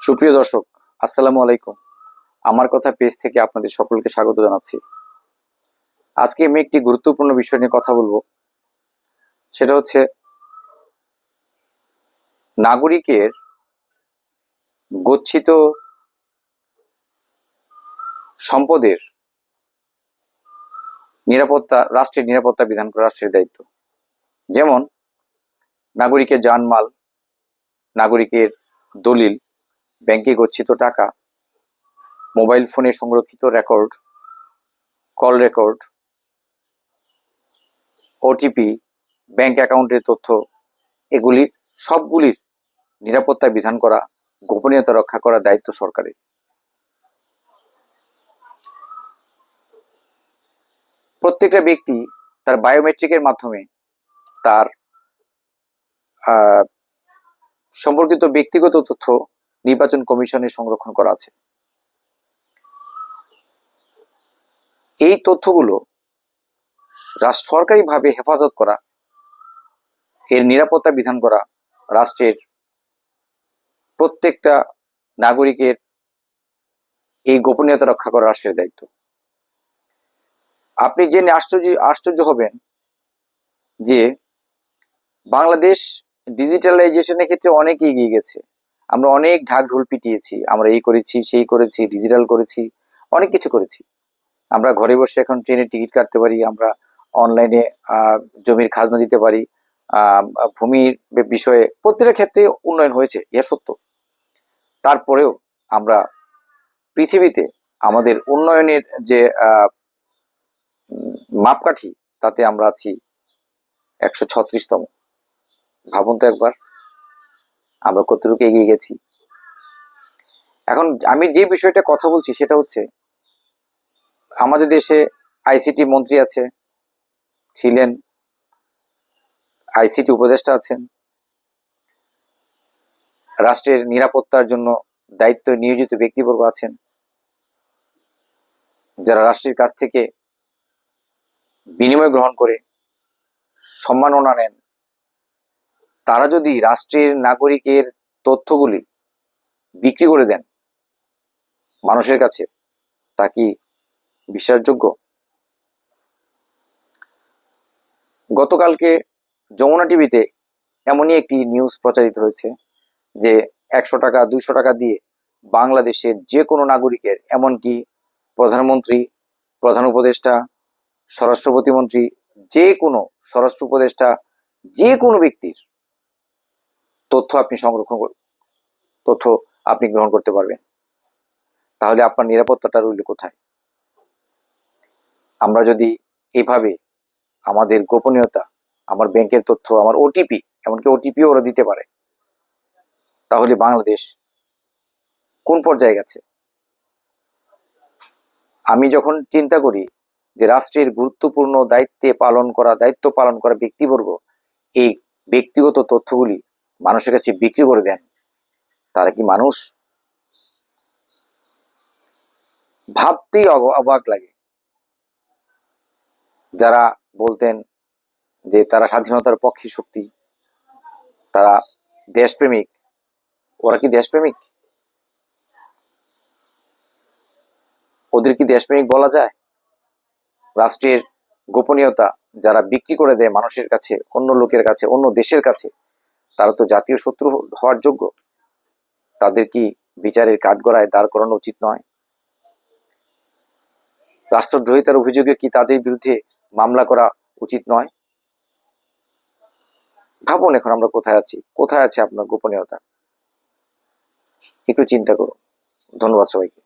সুপ্রিয় দর্শক, আসসালামু আলাইকুম। আমার কথা পেজ থেকে আপনাদের সকলকে স্বাগত জানাচ্ছি। আজকে আমি একটি গুরুত্বপূর্ণ বিষয় নিয়ে কথা বলব। সেটা হচ্ছে, নাগরিকের গচ্ছিত সম্পদের নিরাপত্তা, রাষ্ট্রের নিরাপত্তা বিধান করা রাষ্ট্রের দায়িত্ব। যেমন, নাগরিকের জানমাল, নাগরিকের দলিল ব্যাংকে গচ্ছিত টাকা, মোবাইল ফোনে সংরক্ষিত record, call record OTP bank অ্যাকাউন্টের তথ্য, এগুলি সবগুলির নিরাপত্তা বিধান করা, গোপনীয়তা রক্ষা করার দায়িত্ব সরকারের। প্রত্যেকটা ব্যক্তি তার বায়োমেট্রিকের মাধ্যমে তার সম্পর্কিত ব্যক্তিগত তথ্য নির্বাচন কমিশনে সংরক্ষণ করা আছে। এই তথ্যগুলো সরকারিভাবে হেফাজত করা, এর নিরাপত্তা বিধান করা রাষ্ট্রের প্রত্যেকটা নাগরিকের এই গোপনীয়তা রক্ষা করা রাষ্ট্রের দায়িত্ব। আপনি জেনে আশ্চর্য আশ্চর্য হবেন যে বাংলাদেশ ডিজিটালাইজেশনের ক্ষেত্রে অনেক এগিয়ে গেছে। আমরা অনেক ঢাক ঢোল পিটিয়েছি। আমরা এই করেছি, সেই করেছি ডিজিটাল করেছি, অনেক কিছু করেছি। আমরা ঘরে বসে এখন ট্রেনের টিকিট কাটতে পারি, আমরা অনলাইনে জমির খাজনা দিতে পারি ভূমির বিষয়ে প্রত্যেকটা ক্ষেত্রে উন্নয়ন হয়েছে ইয়া সত্য। তারপরেও আমরা পৃথিবীতে আমাদের উন্নয়নের যে মাপকাঠি, তাতে আমরা আছি একশো ছত্রিশতম। ভাবুন তো একবার। আমরা কতটুকু এগিয়ে গেছি। এখন আমি যে বিষয়টা কথা বলছি সেটা হচ্ছে, আমাদের দেশে আইসিটি মন্ত্রী আছে, ছিলেন, আইসিটি উপদেষ্টা আছেন। রাষ্ট্রের নিরাপত্তার জন্য দায়িত্ব নিয়োজিত ব্যক্তিবর্গ আছেন। যারা রাষ্ট্রের কাছ থেকে বিনিময় গ্রহণ করে সম্মাননা নেন তারা যদি রাষ্ট্রের নাগরিকের তথ্যগুলি বিক্রি করে দেন মানুষের কাছে, তা কি বিশ্বাসযোগ্য? গতকালকে যমুনা টিভিতে এমনই একটি নিউজ প্রচারিত হয়েছে যে একশো টাকা, দুইশো টাকা দিয়ে বাংলাদেশের যে কোনো নাগরিকের, এমনকি প্রধানমন্ত্রী, প্রধান উপদেষ্টা, স্বরাষ্ট্র প্রতিমন্ত্রী যে কোনো স্বরাষ্ট্র উপদেষ্টা যে কোনো ব্যক্তির তথ্য আপনি সংরক্ষণ তথ্য আপনি গ্রহণ করতে পারবেন। তাহলে আপনার নিরাপত্তাটা রইল কোথায়? আমরা যদি এইভাবে আমাদের গোপনীয়তা, আমার ব্যাংকের তথ্য, আমার ওটিপি এমনকি ওটিপিও ওরা দিতে পারে, তাহলে বাংলাদেশ কোন পর্যায়ে গেছে? আমি যখন চিন্তা করি যে রাষ্ট্রের গুরুত্বপূর্ণ দায়িত্বে পালন করা, দায়িত্ব পালন করা ব্যক্তিবর্গ, এই ব্যক্তিগত তথ্যগুলি মানুষের কাছে বিক্রি করে দেন তারা কি মানুষ ভাবতেই অবাক লাগে। যারা বলতেন যে তারা স্বাধীনতার পক্ষী শক্তি, তারা দেশপ্রেমিক, ওরা কি দেশপ্রেমিক? ওদের কি দেশপ্রেমিক বলা যায়? রাষ্ট্রের গোপনীয়তা যারা বিক্রি করে দেয় মানুষের কাছে, অন্য লোকের কাছে, অন্য দেশের কাছে তারা তো জাতীয় শত্রু হওয়ার যোগ্য। তাদের কি বিচারের কাঠগড়ায় দাঁড় করানো উচিত নয়? রাষ্ট্রদ্রোহিতার অভিযোগে কি তাদের বিরুদ্ধে মামলা করা উচিত নয়? ভাবুন এখন আমরা কোথায় আছি। কোথায় আছে আপনার গোপনীয়তা? একটু চিন্তা করুন। ধন্যবাদ সবাইকে।